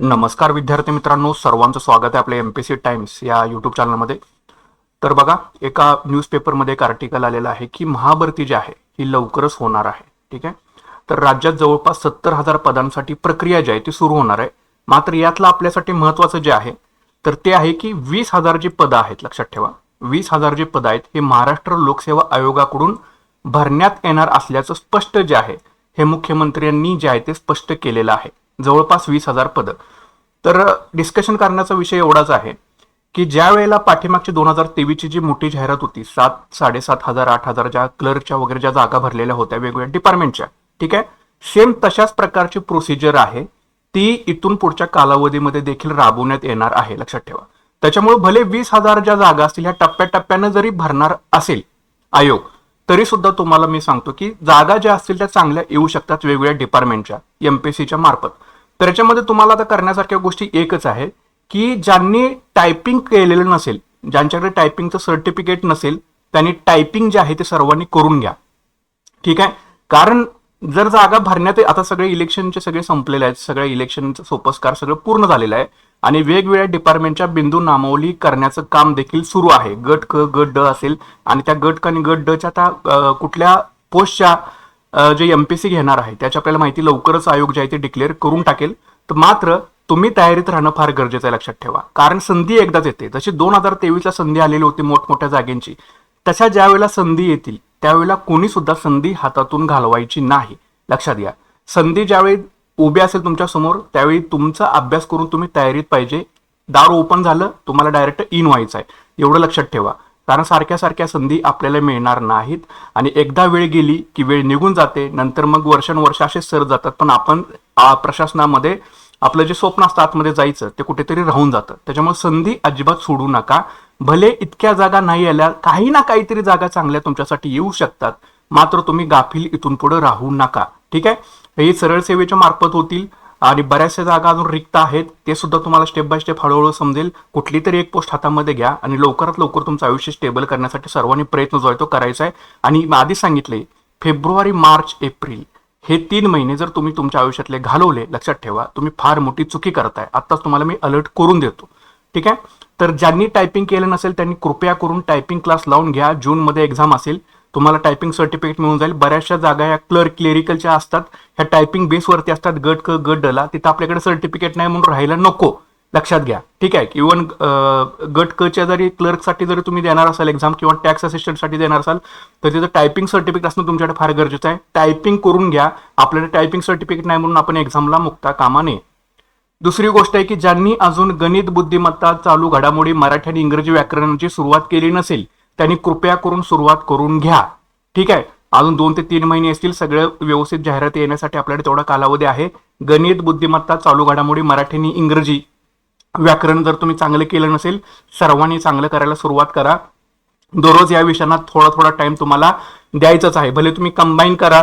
नमस्कार विद्यार्थी मित्रांनो सर्वांचं स्वागत आहे आपल्या एम पी सी टाइम्स या यूट्यूब चॅनलमध्ये तर बघा एका न्यूजपेपरमध्ये एक आर्टिकल आलेलं आहे की महाभरती जी आहे ही लवकरच होणार आहे ठीक आहे? तर राज्यात जवळपास सत्तर हजार पदांसाठी प्रक्रिया जी आहे ती सुरू होणार आहे. मात्र यातलं आपल्यासाठी महत्त्वाचं जे आहे तर ते आहे की वीस हजार जी पदं आहेत लक्षात ठेवा. वीस हजार जी पदं आहेत हे महाराष्ट्र लोकसेवा आयोगाकडून भरण्यात येणार असल्याचं स्पष्ट जे आहे हे मुख्यमंत्र्यांनी जे आहे ते स्पष्ट केलेलं आहे. जवळपास वीस हजार पदं. तर डिस्कशन करण्याचा विषय एवढाच आहे की ज्या वेळेला पाठीमागची दोन हजार तेवीसची जी मोठी जाहिरात होती सात साडेसात हजार आठ हजार ज्या क्लर्कच्या वगैरे ज्या जागा भरलेल्या होत्या वेगवेगळ्या डिपार्टमेंटच्या ठीक आहे? सेम तशाच प्रकारची प्रोसिजर आहे ती इथून पुढच्या कालावधीमध्ये देखील राबवण्यात येणार आहे लक्षात ठेवा. त्याच्यामुळे भले वीस हजार ज्या जागा असतील ह्या टप्प्याटप्प्यानं जरी भरणार असेल आयोग तरी सुद्धा तुम्हाला मी सांगतो की जागा ज्या असतील त्या चांगल्या येऊ शकतात वेगवेगळ्या डिपार्टमेंटच्या एमपीसीच्या मार्फत. तर याच्यामध्ये तुम्हाला आता करण्यासारख्या गोष्टी एकच आहे की ज्यांनी टायपिंग केलेलं नसेल ज्यांच्याकडे टायपिंगचं सर्टिफिकेट नसेल त्यांनी टायपिंग जे आहे ते सर्वांनी करून घ्या. ठीक आहे? कारण जर जागा भरण्यात आता सगळे इलेक्शनचे सगळे संपलेले आहेत सगळ्या इलेक्शनचं सोपस्कार सगळं पूर्ण झालेलं आहे आणि वेगवेगळ्या डिपार्टमेंटच्या बिंदू नामावली करण्याचं काम देखील सुरू आहे. गट क गट ड असेल आणि त्या गट क आणि गट डच्या त्या कुठल्या पोस्टच्या अं, जे एमपीसी घेणार आहे त्याची आपल्याला माहिती लवकरच आयोग जे आहे ते डिक्लेअर करून टाकेल. तर मात्र तुम्ही तयारीत राहणं फार गरजेचं आहे लक्षात ठेवा. कारण संधी एकदाच येते. जशी दोन हजार तेवीसला संधी आलेली होती मोठमोठ्या जागेंची तशा ज्या वेळेला संधी येतील त्यावेळेला कोणी सुद्धा संधी हातातून घालवायची नाही. लक्षात घ्या. संधी ज्यावेळी उभी असेल तुमच्यासमोर त्यावेळी तुमचा अभ्यास करून तुम्ही तयारीत पाहिजे. दार ओपन झालं तुम्हाला डायरेक्ट इन व्हायचं आहे एवढं लक्षात ठेवा. कारण सारख्या सारख्या संधी आपल्याला मिळणार नाहीत. आणि एकदा वेळ गेली की वेळ निघून जाते नंतर मग वर्षानुवर्ष असे सर जातात. पण आपण प्रशासनामध्ये आपलं जे स्वप्न असतं आतमध्ये जायचं ते कुठेतरी राहून जातं. त्याच्यामुळे संधी अजिबात सोडू नका. भले इतक्या जागा नाही आल्या काही ना काहीतरी जागा चांगल्या तुमच्यासाठी येऊ शकतात. मात्र तुम्ही गाफील इथून पुढे राहू नका. ठीक आहे? हे सरळ सेवेच्या मार्फत होतील. आणि बऱ्याचशा जागा अजून रिक्त आहेत. ते सुद्धा तुम्हाला स्टेप बाय स्टेप हळूहळू समजेल. कुठली तरी एक पोस्ट हातामध्ये घ्या आणि लवकरात लवकर तुमचं आयुष्य स्टेबल करण्यासाठी सर्वांनी प्रयत्न जो आहे तो करायचा आहे. आणि मी आधी सांगितले फेब्रुवारी मार्च एप्रिल हे तीन महिने जर तुम्ही तुमच्या आयुष्यातले घालवले लक्षात ठेवा तुम्ही फार मोठी चुकी करताय. आत्ताच तुम्हाला मी अलर्ट करून देतो. ठीक आहे? तर ज्यांनी टायपिंग केलं नसेल त्यांनी कृपया करून टायपिंग क्लास लावून घ्या. जूनमध्ये एक्झाम असेल. तुम्हाला टायपिंग सर्टिफिकेट मिळून जाईल. बऱ्याचशा जागा या क्लर्क क्लेरिकलच्या असतात ह्या टायपिंग बेसवरती असतात. गट क गट डला तिथं आपल्याकडे सर्टिफिकेट नाही म्हणून राहायला नको. लक्षात घ्या. ठीक आहे? इवन गट क च्या जरी क्लर्कसाठी जरी तुम्ही देणार असाल एक्झाम किंवा टॅक्स असिस्टंटसाठी देणार असाल तर तिथं टायपिंग सर्टिफिकेट असणं तुमच्याकडे फार गरजेचं आहे. टायपिंग करून घ्या. आपल्याला टायपिंग सर्टिफिकेट नाही म्हणून आपण एक्झामला मुक्ता कामा नये. दुसरी गोष्ट आहे की ज्यांनी अजून गणित बुद्धिमत्ता चालू घडामोडी मराठी आणि इंग्रजी व्याकरणाची सुरुवात केली नसेल त्यांनी कृपया करून सुरुवात करून घ्या. ठीक आहे? अजून दोन ते तीन महिने असतील सगळं व्यवस्थित जाहिराती येण्यासाठी आपल्याकडे तेवढा कालावधी आहे. गणित बुद्धिमत्ता चालू घडामोडी मराठीनी इंग्रजी. व्याकरण जर तुम्ही चांगलं केलं नसेल सर्वांनी चांगलं करायला सुरुवात करा. दररोज या विषयांना थोडा थोडा टाइम तुम्हाला द्यायचाच आहे. भले तुम्ही कंबाईन करा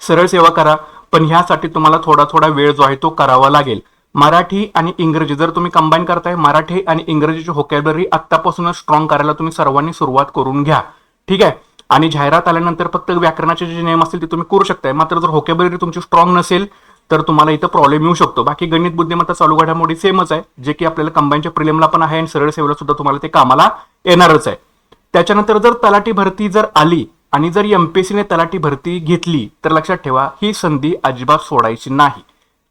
सरळ सेवा करा पण ह्यासाठी तुम्हाला थोडा थोडा वेळ जो आहे तो करावा लागेल. मराठी आणि इंग्रजी जर तुम्ही कंबाईन करताय मराठी आणि इंग्रजीची होकॅबलरी आत्तापासूनच स्ट्रॉंग करायला तुम्ही सर्वांनी सुरुवात करून घ्या. ठीक आहे? आणि जाहिरात आल्यानंतर फक्त व्याकरणाचे जे नियम असतील ते तुम्ही करू शकताय. मात्र जर होकॅबलरी तुमची स्ट्रॉंग नसेल तर तुम्हाला इथं प्रॉब्लेम येऊ शकतो. बाकी गणित बुद्धिमत्ता चालू घडामोडी सेमच आहे. जे की आपल्याला कंबाईनच्या प्रिलिमला पण आहे आणि सरळ सेवेला सुद्धा तुम्हाला ते कामाला येणारच आहे. त्याच्यानंतर जर तलाठी भरती जर आली आणि जर एमपीएससीने तलाठी भरती घेतली तर लक्षात ठेवा ही संधी अजिबात सोडायची नाही.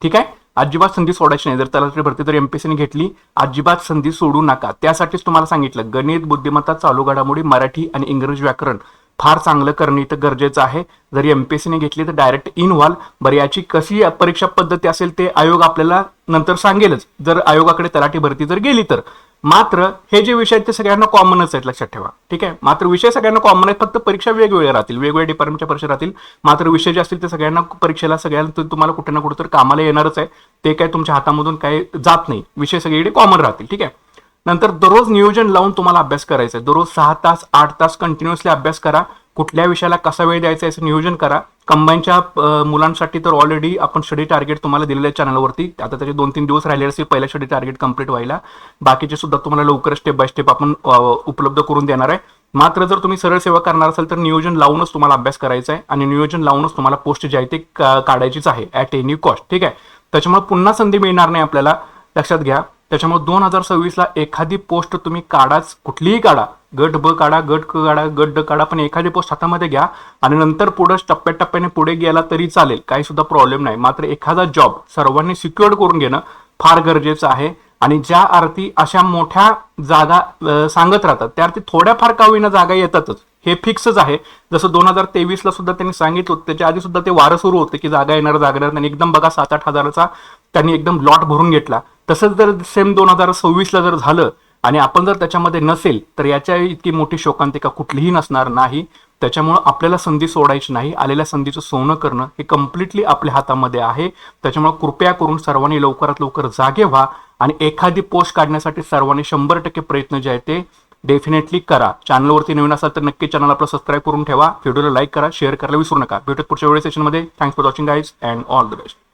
ठीक आहे? अजिबात संधी सोडायची नाही. जर तलाठी भरती तर एमपीसीने घेतली अजिबात संधी सोडू नका. त्यासाठीच तुम्हाला सांगितलं गणित बुद्धिमत्ता चालू घडामोडी मराठी आणि इंग्रजी व्याकरण फार चांगलं करणं इथं गरजेचं आहे. जर एमपीएससीने घेतली तर डायरेक्ट इन व्हाल बरं याची कशी परीक्षा पद्धती असेल ते आयोग आपल्याला नंतर सांगेलच. जर आयोगाकडे तलाठी भरती जर गेली तर. मात्र हे जे विषय आहेत ते सगळ्यांना कॉमनच आहेत लक्षात ठेवा. ठीक आहे? मात्र विषय सगळ्यांना कॉमन आहेत फक्त परीक्षा वेगवेगळ्या राहतील वेगवेगळ्या डिपार्टमेंटच्या परीक्षा राहतील. मात्र विषय जे असतील ते सगळ्यांना परीक्षेला सगळ्यांना तुम्हाला कुठे ना कुठे तर कामाला येणारच आहे. ते काय तुमच्या हातामधून काही जात नाही. विषय सगळीकडे कॉमन राहतील ठीक आहे? नंतर दररोज नियोजन लावून तुम्हाला अभ्यास करायचा आहे. दररोज सहा तास आठ तास कंटिन्युअसली अभ्यास करा. कुठल्या विषयाला कसा वेळ द्यायचा याचं नियोजन करा. कंबाईनच्या मुलांसाठी तर ऑलरेडी आपण स्टडी टार्गेट तुम्हाला दिलेलं आहे चॅनलवरती आता त्याचे दोन तीन दिवस राहिले असतील पहिल्या स्टडी टार्गेट कंप्लीट व्हायला. बाकीचे सुद्धा तुम्हाला लवकर स्टेप बाय स्टेप आपण उपलब्ध करून देणार आहे. मात्र जर तुम्ही सरळ सेवा करणार असाल तर नियोजन लावूनच तुम्हाला अभ्यास करायचा आहे आणि नियोजन लावूनच तुम्हाला पोस्ट जी आहे ती काढायचीच आहे ऍट एनी कॉस्ट ठीक आहे? त्याच्यामुळे पुन्हा संधी मिळणार नाही आपल्याला. लक्षात घ्या. त्याच्यामुळे दोन हजार सव्वीसला एखादी पोस्ट तुम्ही काढाच कुठलीही काढा. गट ब काढा गट क काढा गट ड काढा पण एखादी पोस्ट हातामध्ये घ्या आणि नंतर पुढे टप्प्याटप्प्याने पुढे गेला तरी चालेल काही सुद्धा प्रॉब्लेम नाही. मात्र एखादा जॉब सर्वांनी सिक्युअर्ड करून घेणं फार गरजेचं आहे आणि ज्या अर्थी अशा मोठ्या जागा सांगत राहतात त्या अर्थी थोड्याफार का होईना जागा येतातच. हे फिक्सच आहे. जसं दोन हजार तेवीसला सुद्धा त्यांनी सांगितलं होतं त्याच्या आधी सुद्धा ते वारं सुरू होते की जागा येणार जागा येणार त्यांनी एकदम बघा सात आठ हजाराचा त्यांनी एकदम लॉट भरून घेतला. तसंच जर सेम दोन हजार सव्वीसला जर झालं आणि आपण जर त्याच्यामध्ये नसेल तर याच्या इतकी मोठी शोकांतिका कुठलीही नसणार नाही. त्याच्यामुळं आपल्याला संधी सोडायची नाही. आलेल्या संधीचं सोनं करणं हे कम्प्लिटली आपल्या हातामध्ये आहे. त्याच्यामुळे कृपया करून सर्वांनी लवकरात लवकर जागे व्हा आणि एखादी पोस्ट काढण्यासाठी सर्वांनी शंभर टक्के प्रयत्न जे आहे ते डेफिनेटली करा. चॅनलवरती नवीन असाल तर नक्की चॅनल आपलं सबस्क्राईब करून ठेवा. व्हिडिओला लाईक करा शेअर करायला विसरू नका. भेटत पुढच्या वेळेस सेशनमध्ये thanks for watching guys and all the best